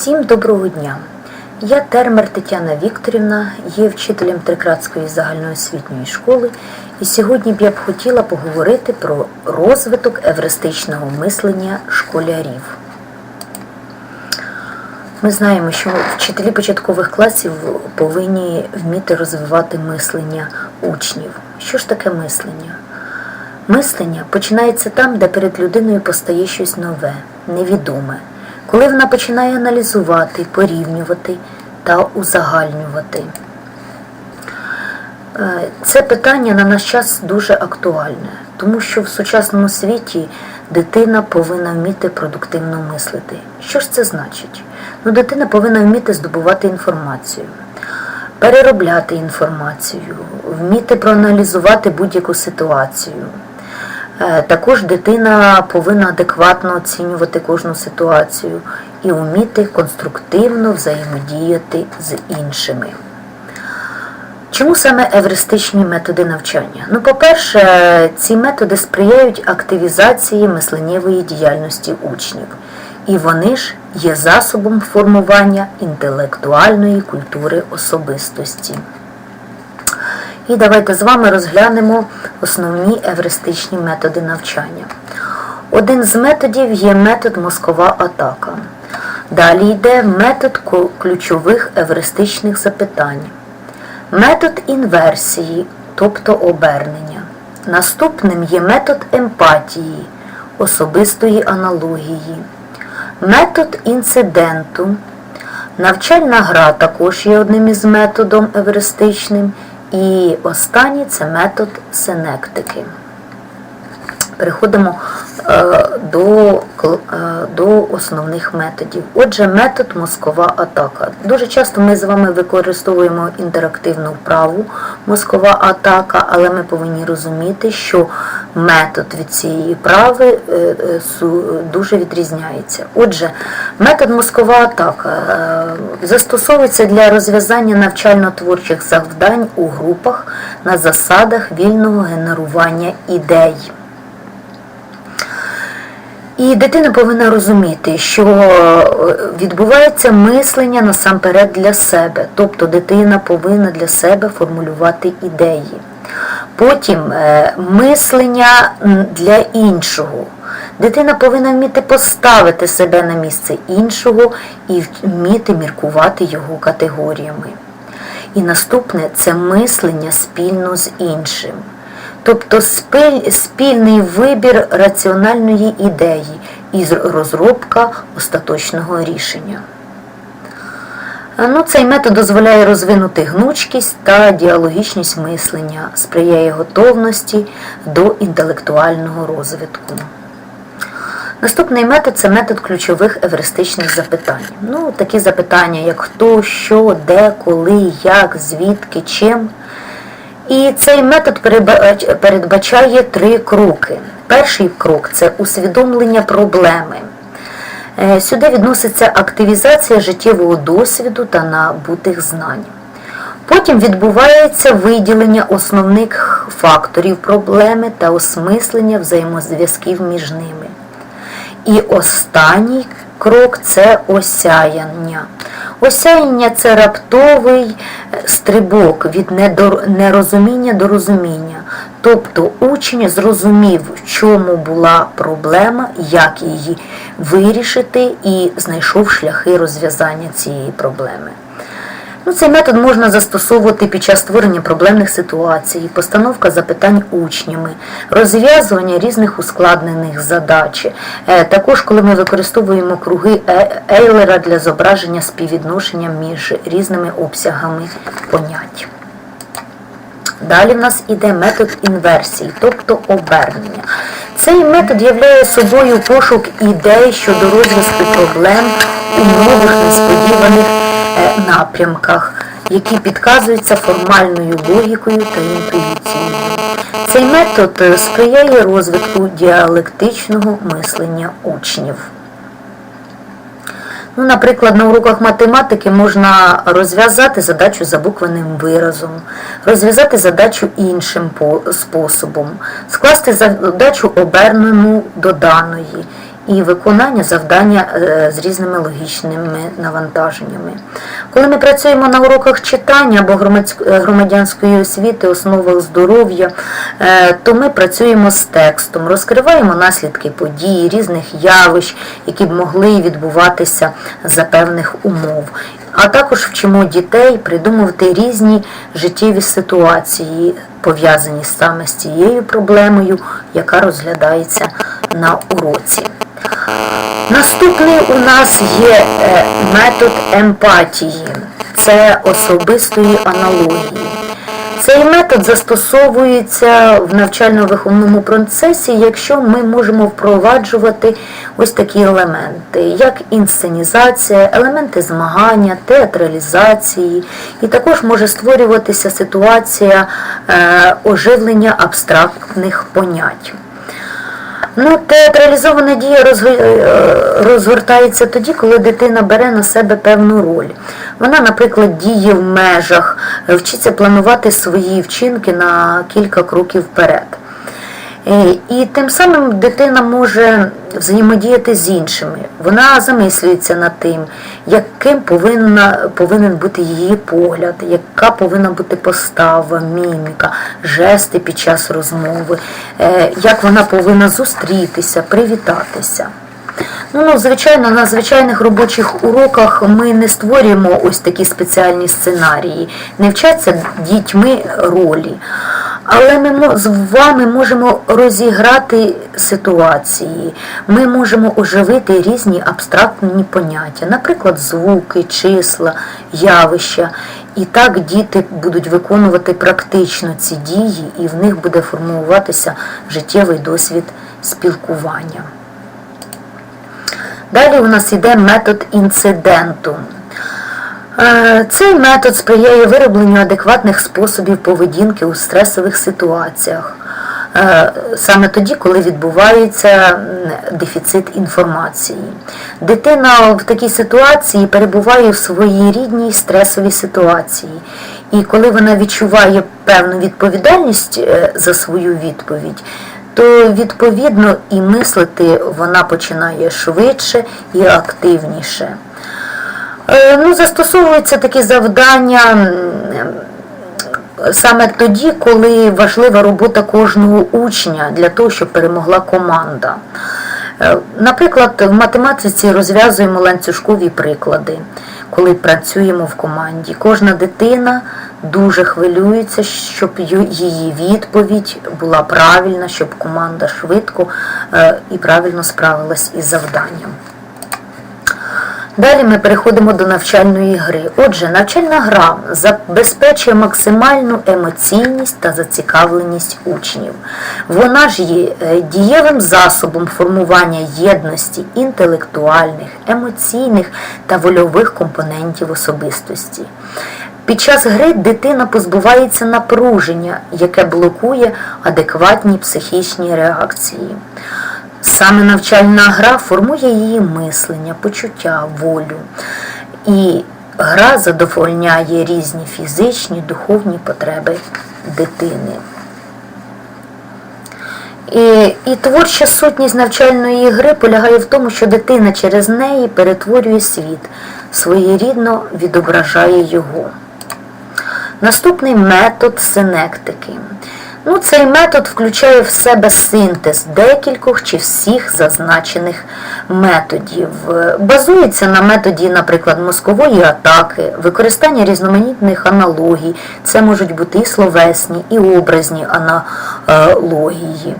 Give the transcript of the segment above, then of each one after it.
Всім доброго дня! Я термер Тетяна Вікторівна, є вчителем Трикратської загальноосвітньої школи, і сьогодні б я б хотіла поговорити про розвиток евристичного мислення школярів. Ми знаємо, що вчителі початкових класів повинні вміти розвивати мислення учнів. Що ж таке мислення? Мислення починається там, де перед людиною постає щось нове, невідоме, коли вона починає аналізувати, порівнювати та узагальнювати. Е, Це питання на наш час дуже актуальне, тому що в сучасному світі дитина повинна вміти продуктивно мислити. Що ж це значить? Ну, дитина повинна вміти здобувати інформацію, переробляти інформацію, вміти проаналізувати будь-яку ситуацію. Е, Також дитина повинна адекватно оцінювати кожну ситуацію і вміти конструктивно взаємодіяти з іншими. Чому саме евристичні методи навчання? Ну, по-перше, ці методи сприяють активізації мисленнєвої діяльності учнів, і вони ж є засобом формування інтелектуальної культури особистості. І давайте з вами розглянемо основні евристичні методи навчання. Один з методів є метод мозкова атака. Далі йде метод ключових евристичних запитань. Метод інверсії, тобто обернення. Наступним є метод емпатії, особистої аналогії, метод інциденту. Навчальна гра також є одним із методом евристичним. І останній це метод синектики. Переходимо е, до, е, до основних методів. Отже, метод мозкова атака. Дуже часто ми з вами використовуємо інтерактивну вправу мозкова атака, але ми повинні розуміти, що метод від цієї вправи е, дуже відрізняється. Отже, метод мозкова атака застосовується для розв'язання навчально-творчих завдань у групах на засадах вільного генерування ідей. І дитина повинна розуміти, що е, відбувається мислення насамперед для себе, тобто дитина повинна для себе формулювати ідеї. Потім е, мислення для іншого. Дитина повинна вміти поставити себе на місце іншого і вміти міркувати його категоріями. І наступне це мислення спільно з іншим. Тобто спільний вибір раціональної ідеї і розробка остаточного рішення. Ну, цей метод дозволяє розвинути гнучкість та діалогічність мислення, сприяє готовності до інтелектуального розвитку. Наступний метод це метод ключових евристичних запитань. Ну, такі запитання, як хто, що, де, коли, як, звідки, чим. І цей метод передбачає три кроки. Перший крок це усвідомлення проблеми. Е, Сюди відноситься активізація життєвого досвіду та набутих знань. Потім відбувається виділення основних факторів проблеми та осмислення взаємозв'язків між ними. І останній крок це осяяння. Осяяння це раптовий е, стрибок від нерозуміння до розуміння. Тобто учень зрозумів, в чому була проблема, як її вирішити, і знайшов шляхи розв'язання цієї проблеми. Ну, цей метод можна застосовувати під час створення проблемних ситуацій, постановка запитань учнями, розв'язування різних ускладнених задач. Е, Також, коли ми використовуємо круги Е- Ейлера для зображення співвідношення між різними обсягами понять. Далі в нас іде метод інверсії, тобто обернення. Цей метод являє собою пошук ідей щодо розв'язку проблем у нових несподіваних напрямках, які підказуються формальною логікою та інтуїцією. Цей метод е, сприяє розвитку діалектичного мислення учнів. Ну, наприклад, на уроках математики можна розв'язати задачу за буквенним виразом, розв'язати задачу іншим способом, скласти задачу обернену до даної і виконання завдання е, з різними логічними навантаженнями. Коли ми працюємо на уроках читання або е, громадянської освіти, основах здоров'я, е, то ми працюємо з текстом, розкриваємо наслідки подій, різних явищ, які б могли відбуватися за певних умов. А також вчимо дітей придумувати різні життєві ситуації, пов'язані саме з цією проблемою, яка розглядається на уроці. Наступний у нас є е, метод емпатії, це особистої аналогії. Цей метод застосовується в навчально-виховному процесі, якщо ми можемо впроваджувати ось такі елементи, як інсценізація, елементи змагання, театралізації, і також може створюватися ситуація е, оживлення абстрактних понять. Ну, театралізована дія е, розгортається тоді, коли дитина бере на себе певну роль. Вона, наприклад, діє в межах, вчиться планувати свої вчинки на кілька кроків вперед. Е, І тим самим дитина може взаємодіяти з іншими. Вона замислюється над тим, яким повинна, повинен бути її погляд, яка повинна бути постава, міміка, жести під час розмови, е, як вона повинна зустрітися, привітатися. Ну, ну, звичайно, на звичайних робочих уроках ми не створюємо ось такі спеціальні сценарії, не вчаться дітьми ролі. Але ми з вами можемо розіграти ситуації, ми можемо оживити різні абстрактні поняття, наприклад, звуки, числа, явища. І так діти будуть виконувати практично ці дії, і в них буде формуватися життєвий досвід спілкування. Далі у нас йде метод інциденту. Е, Цей метод сприяє виробленню адекватних способів поведінки у стресових ситуаціях. Е, Саме тоді, коли відбувається дефіцит інформації. Дитина в такій ситуації перебуває в своїй рідній стресовій ситуації. І коли вона відчуває певну відповідальність е, за свою відповідь, то відповідно і мислити вона починає швидше і активніше. Е, Ну, застосовуються такі завдання саме тоді, коли важлива робота кожного учня для того, щоб перемогла команда. Е, Наприклад, в математиці розв'язуємо ланцюжкові приклади, коли працюємо в команді. Кожна дитина дуже хвилюється, щоб її відповідь була правильна, щоб команда швидко е, і правильно справилась із завданням. Далі ми переходимо до навчальної гри. Отже, навчальна гра забезпечує максимальну емоційність та зацікавленість учнів. Вона ж є е, дієвим засобом формування єдності інтелектуальних, емоційних та вольових компонентів особистості. Під час гри дитина позбувається напруження, яке блокує адекватні психічні реакції. Саме навчальна гра формує її мислення, почуття, волю. І гра задовольняє різні фізичні, духовні потреби дитини. І, і творча сутність навчальної гри полягає в тому, що дитина через неї перетворює світ, своєрідно відображає його. Наступний метод синектики. Ну, цей метод включає в себе синтез декількох чи всіх зазначених методів. Базується на методі, наприклад, мозкової атаки, використання різноманітних аналогій. Це можуть бути і словесні, і образні аналогії.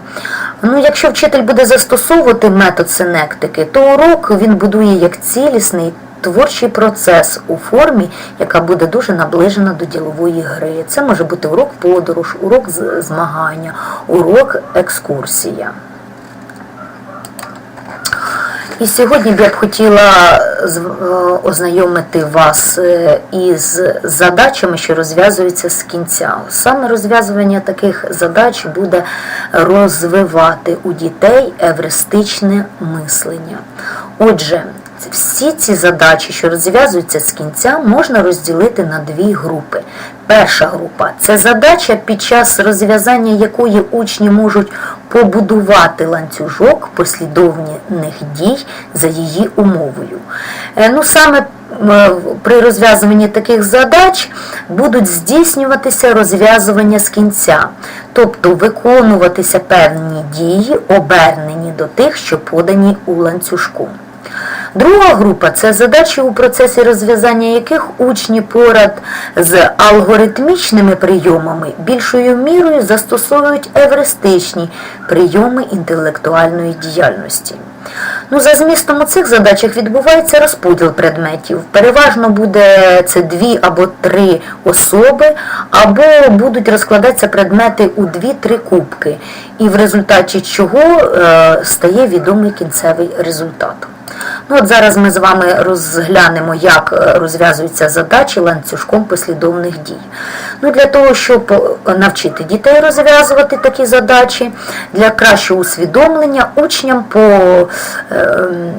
Ну, якщо вчитель буде застосовувати метод синектики, то урок він будує як цілісний творчий процес у формі, яка буде дуже наближена до ділової гри. Це може бути урок подорож, урок змагання, урок екскурсія. І сьогодні б я б хотіла е, ознайомити вас е, із задачами, що розв'язуються з кінця. Саме розв'язування таких задач буде розвивати у дітей евристичне мислення. Отже, всі ці задачі, що розв'язуються з кінця, можна розділити на дві групи. Перша група це задача, під час розв'язання якої учні можуть побудувати ланцюжок послідовних дій за її умовою. Е, Ну, саме е, при розв'язуванні таких задач будуть здійснюватися розв'язування з кінця, тобто виконуватися певні дії, обернені до тих, що подані у ланцюжку. Друга група це задачі, у процесі розв'язання яких учні поряд з алгоритмічними прийомами більшою мірою застосовують евристичні прийоми інтелектуальної діяльності. Ну, За змістом у цих задачах відбувається розподіл предметів. Переважно буде це дві або три особи, або будуть розкладатися предмети у дві-три кубки, і в результаті чого е, стає відомий кінцевий результат. Ну от Зараз ми з вами розглянемо, як е, розв'язуються задачі ланцюжком послідовних дій. Ну, Для того, щоб е, навчити дітей розв'язувати такі задачі, для кращого усвідомлення учням по ем,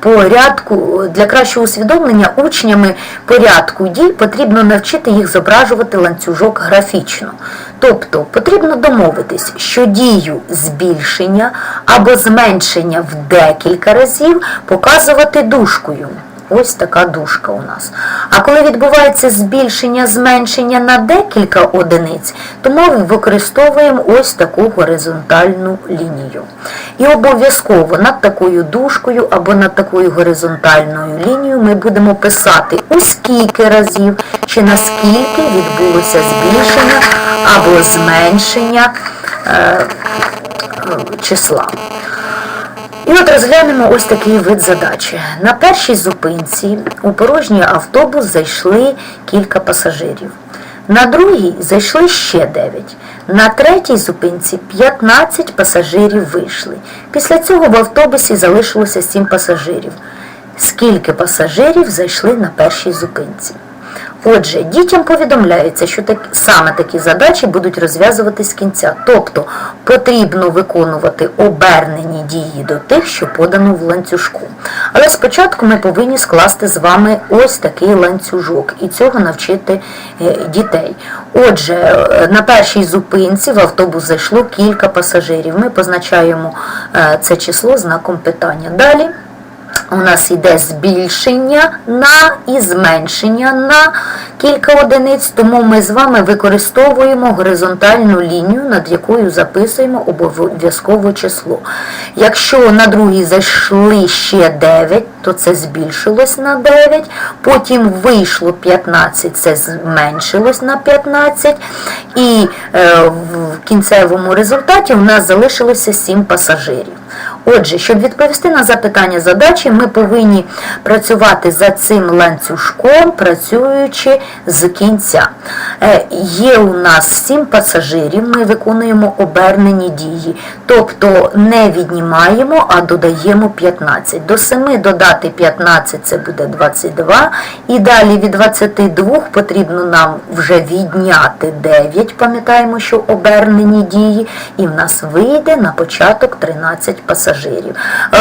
порядку для кращого усвідомлення учнями порядку дій потрібно навчити їх зображувати ланцюжок графічно. Тобто потрібно домовитись, що дію збільшення або зменшення в декілька разів показувати дужкою. Ось така дужка у нас. А коли відбувається збільшення, зменшення на декілька одиниць, то ми використовуємо ось таку горизонтальну лінію. І обов'язково над такою дужкою або над такою горизонтальною лінією ми будемо писати, у скільки разів чи наскільки відбулося збільшення або зменшення е, числа. І от розглянемо ось такий вид задачі. На першій зупинці у порожній автобус зайшли кілька пасажирів. На другій зайшли ще 9. На третій зупинці 15 пасажирів вийшли. Після цього в автобусі залишилося 7 пасажирів. Скільки пасажирів зайшли на першій зупинці? Отже, дітям повідомляється, що так, саме такі задачі будуть розв'язувати з кінця. Тобто потрібно виконувати обернені дії до тих, що подано в ланцюжку. Але спочатку ми повинні скласти з вами ось такий ланцюжок і цього навчити е, дітей. Отже, е, на першій зупинці в автобус зайшло кілька пасажирів. Ми позначаємо е, це число знаком питання. Далі у нас йде збільшення на і зменшення на кілька одиниць, тому ми з вами використовуємо горизонтальну лінію, над якою записуємо обов'язкове число. Якщо на другій зайшли ще 9, то це збільшилось на 9, потім вийшло 15, це зменшилось на 15, і е, в кінцевому результаті у нас залишилося 7 пасажирів. Отже, щоб відповісти на запитання задачі, ми повинні працювати за цим ланцюжком, працюючи з кінця. Е, Є у нас 7 пасажирів, ми виконуємо обернені дії, тобто не віднімаємо, а додаємо 15. До 7 додати 15 це буде 22. І далі від 22 потрібно нам вже відняти 9, пам'ятаємо, що обернені дії, і в нас вийде на початок 13 пасажирів.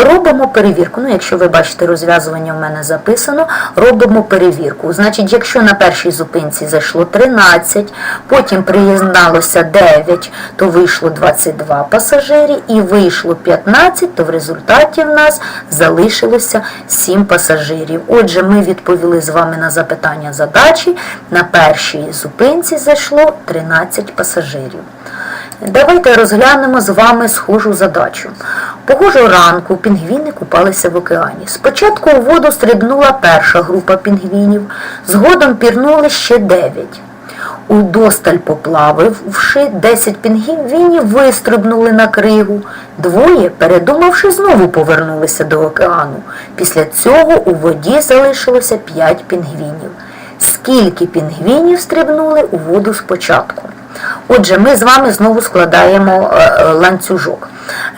Робимо перевірку. Ну, якщо ви бачите, розв'язування в мене записано, робимо перевірку. Значить, якщо на першій зупинці зайшло 13, потім приєдналося 9, то вийшло 22 пасажирі, і вийшло 15, то в результаті в нас залишилося 7 пасажирів. Отже, ми відповіли з вами на запитання задачі. На першій зупинці зайшло 13 пасажирів. Давайте розглянемо з вами схожу задачу. Погожого ранку пінгвіни купалися в океані. Спочатку у воду стрибнула перша група пінгвінів, згодом пірнули ще дев'ять. Удосталь поплавивши, 10 пінгвінів вистрибнули на кригу. Двоє, передумавши, знову повернулися до океану. Після цього у воді залишилося 5 пінгвінів. Скільки пінгвінів стрибнули у воду спочатку? Отже, ми з вами знову складаємо е, ланцюжок.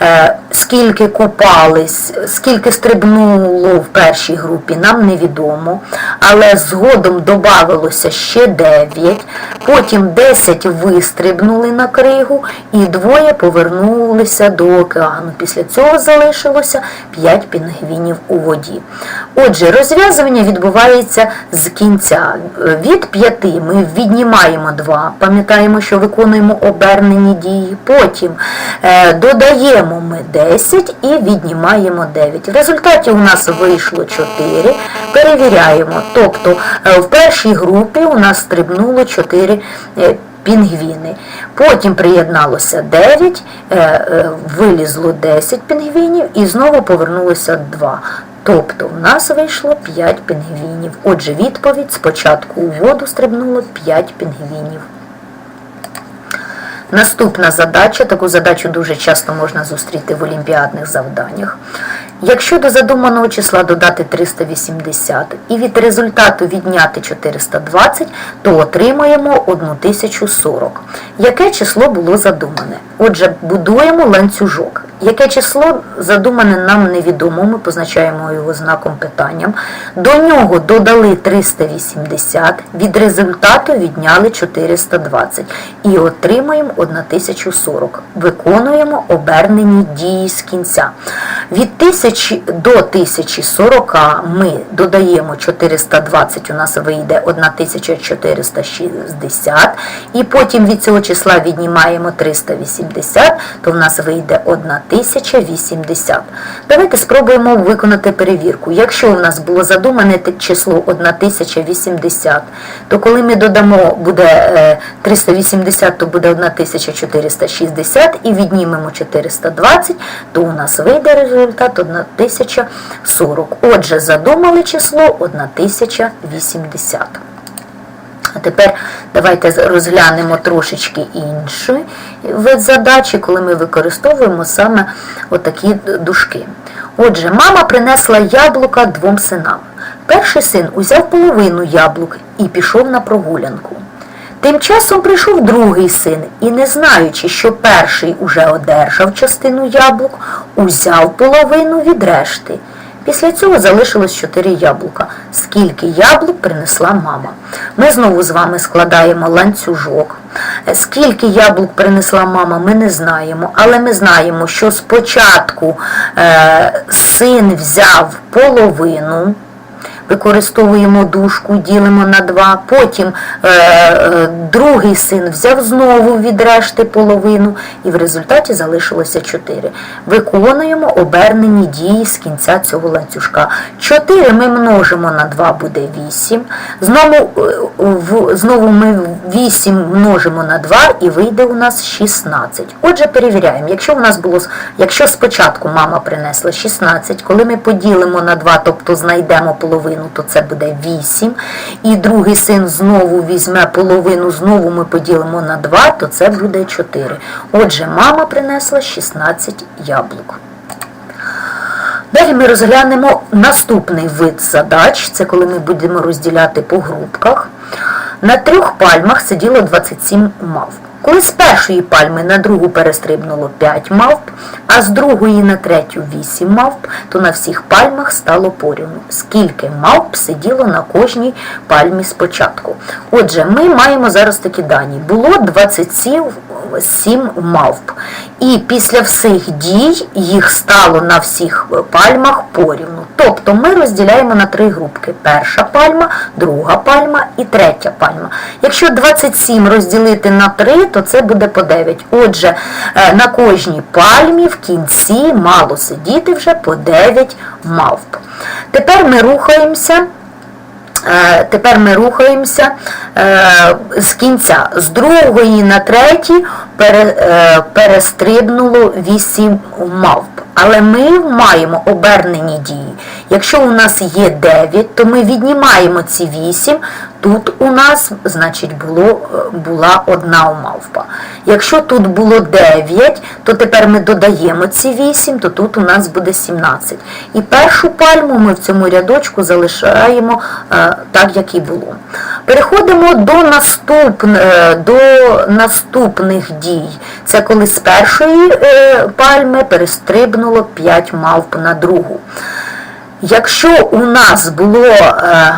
Е, Скільки купались, скільки стрибнуло в першій групі, нам невідомо. але згодом додавалося ще 9, потім 10 вистрибнули на кригу і двоє повернулися до океану. Після цього залишилося 5 пінгвінів у воді. Отже, розв'язування відбувається з кінця. Від 5 ми віднімаємо 2, пам'ятаємо, що виконуємо обернені дії. Потім е, додаємо ми 10 і віднімаємо 9. В результаті у нас вийшло 4. Перевіряємо. Тобто е, в першій групі у нас стрибнуло 4 е, пінгвіни. Потім приєдналося 9, е, вилізло 10 пінгвінів і знову повернулося 2. Тобто в нас вийшло 5 пінгвінів. Отже, відповідь спочатку у воду стрибнуло 5 пінгвінів. Наступна задача, таку задачу дуже часто можна зустріти в олімпіадних завданнях. Якщо до задуманого числа додати 380 і від результату відняти 420, то отримаємо 1040. Яке число було задумане? Отже, будуємо ланцюжок. Яке число задумане нам невідомо, ми позначаємо його знаком питанням. До нього додали 380, від результату відняли 420 і отримаємо 1040. Виконуємо обернені дії з кінця. Від 1000 до 1040 ми додаємо 420, у нас вийде 1460, і потім від цього числа віднімаємо 380, то в нас вийде 1080. Давайте спробуємо виконати перевірку. Якщо у нас було задумане число 1080, то коли ми додамо буде е, 380, то буде 1460 і віднімемо 420, то у нас вийде результат 1040. Отже, задумали число 1080. А тепер давайте розглянемо трошечки інший вид задачі, коли ми використовуємо саме отакі дужки. Отже, мама принесла яблука двом синам. Перший син узяв половину яблук і пішов на прогулянку. Тим часом прийшов другий син і, не знаючи, що перший уже одержав частину яблук, узяв половину від решти. Після цього залишилось 4 яблука. Скільки яблук принесла мама? Ми знову з вами складаємо ланцюжок. Скільки яблук принесла мама, ми не знаємо, але ми знаємо, що спочатку е, син взяв половину. Використовуємо дужку, ділимо на 2, потім е, е, другий син взяв знову від решти половину, і в результаті залишилося 4. Виконуємо обернені дії з кінця цього ланцюжка. 4 ми множимо на 2, буде 8. Знову, е, в, знову ми 8 множимо на 2 і вийде у нас 16. Отже, перевіряємо, якщо у нас було, якщо спочатку мама принесла 16, коли ми поділимо на 2, тобто знайдемо половину, то це буде 8. І другий син знову візьме половину, знову ми поділимо на 2, то це буде 4. Отже, мама принесла 16 яблук. Далі ми розглянемо наступний вид задач, це коли ми будемо розділяти по групках. На трьох пальмах сиділо 27 мавп. Коли з першої пальми на другу перестрибнуло 5 мавп, а з другої на третю 8 мавп, то на всіх пальмах стало порівну. Скільки мавп сиділо на кожній пальмі спочатку. Отже, ми маємо зараз такі дані. Було 27 мавп. І після всіх дій їх стало на всіх пальмах порівну. Тобто ми розділяємо на три групки. Перша пальма, друга пальма і третя пальма. Якщо 27 розділити на 3, то це буде по 9. Отже, е, на кожній пальмі в кінці мало сидіти вже по 9 мавп. Тепер ми рухаємося. Е, Тепер ми рухаємося е, з кінця. З другої на третій перестрибнуло 8 мавп. Але ми маємо обернені дії. Якщо у нас є 9, то ми віднімаємо ці 8. Тут у нас, значить, було, була одна мавпа. Якщо тут було 9, то тепер ми додаємо ці 8, то тут у нас буде 17. І першу пальму ми в цьому рядочку залишаємо е, так, як і було. Переходимо до, наступн, е, до наступних дій. Це коли з першої е, пальми перестрибнуло 5 мавп на другу. Якщо у нас було Е,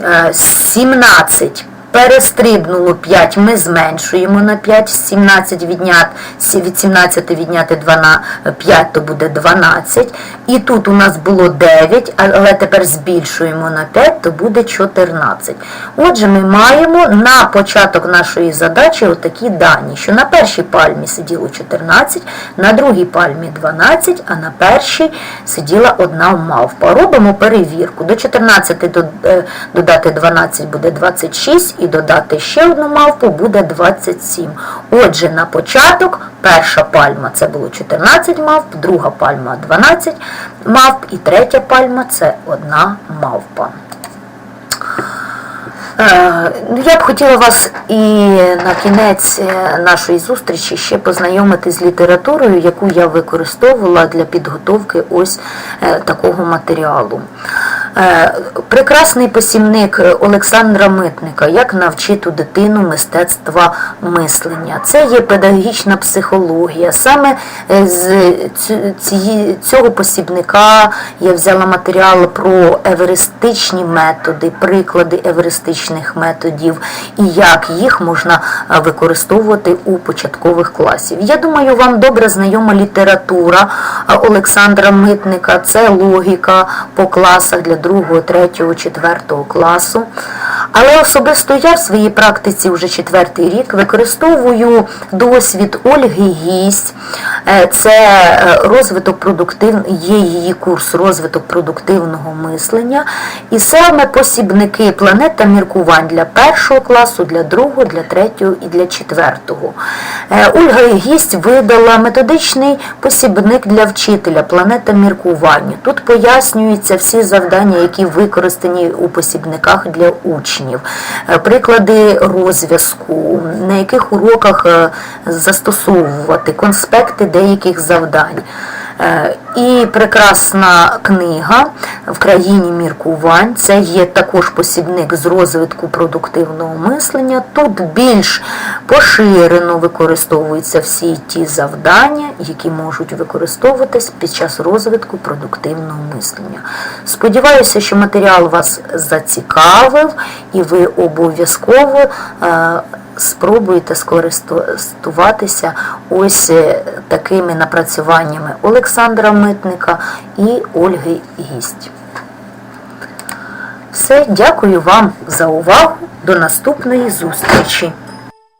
17. Перестрибнуло 5, ми зменшуємо на 5, 17 відняти, від 17 відняти 12, 5, то буде 12. І тут у нас було 9, але тепер збільшуємо на 5, то буде 14. Отже, ми маємо на початок нашої задачі отакі дані, що на першій пальмі сиділо 14, на другій пальмі 12, а на першій сиділа одна мавпа. Робимо перевірку. До 14 е, додати 12 буде 26 і додати ще одну мавпу буде 27. Отже, на початок перша пальма це було 14 мавп, друга пальма 12 мавп і третя пальма це одна мавпа. Е, ну, Я б хотіла вас і на кінець е, нашої зустрічі ще познайомити з літературою, яку я використовувала для підготовки ось е, такого матеріалу. Е, Прекрасний посівник Олександра Митника Як навчити дитину мистецтва мислення. Це є педагогічна психологія. Саме е, з цього посібника я взяла матеріал про еверистичні методи, приклади еверистичних методів і як їх можна е, використовувати у початкових класів. Я думаю, вам добре знайома література Олександра Митника, це логіка по класах для 2, 3, 4 класу. Але особисто я в своїй практиці вже четвертий рік використовую досвід Ольги Гість. Е, Це е, розвиток продуктив... є її курс розвиток продуктивного мислення. І саме посібники планета міркувань для першого класу, для другого, для третього і для четвертого. Е, Ольга Гість видала методичний посібник для вчителя планета міркування. Тут пояснюються всі завдання, які використані у посібниках для учнів, Е, приклади розв'язку, на яких уроках е, застосовувати, конспекти деяких завдань. Е, І прекрасна книга в країні міркувань. Це є також посібник з розвитку продуктивного мислення. Тут більш поширено використовуються всі ті завдання, які можуть використовуватись під час розвитку продуктивного мислення. Сподіваюся, що матеріал вас зацікавив і ви обов'язково е, спробуйте скористуватися ось е, такими напрацюваннями Олександра Митника і Ольги Гість. Все, дякую вам за увагу. До наступної зустрічі!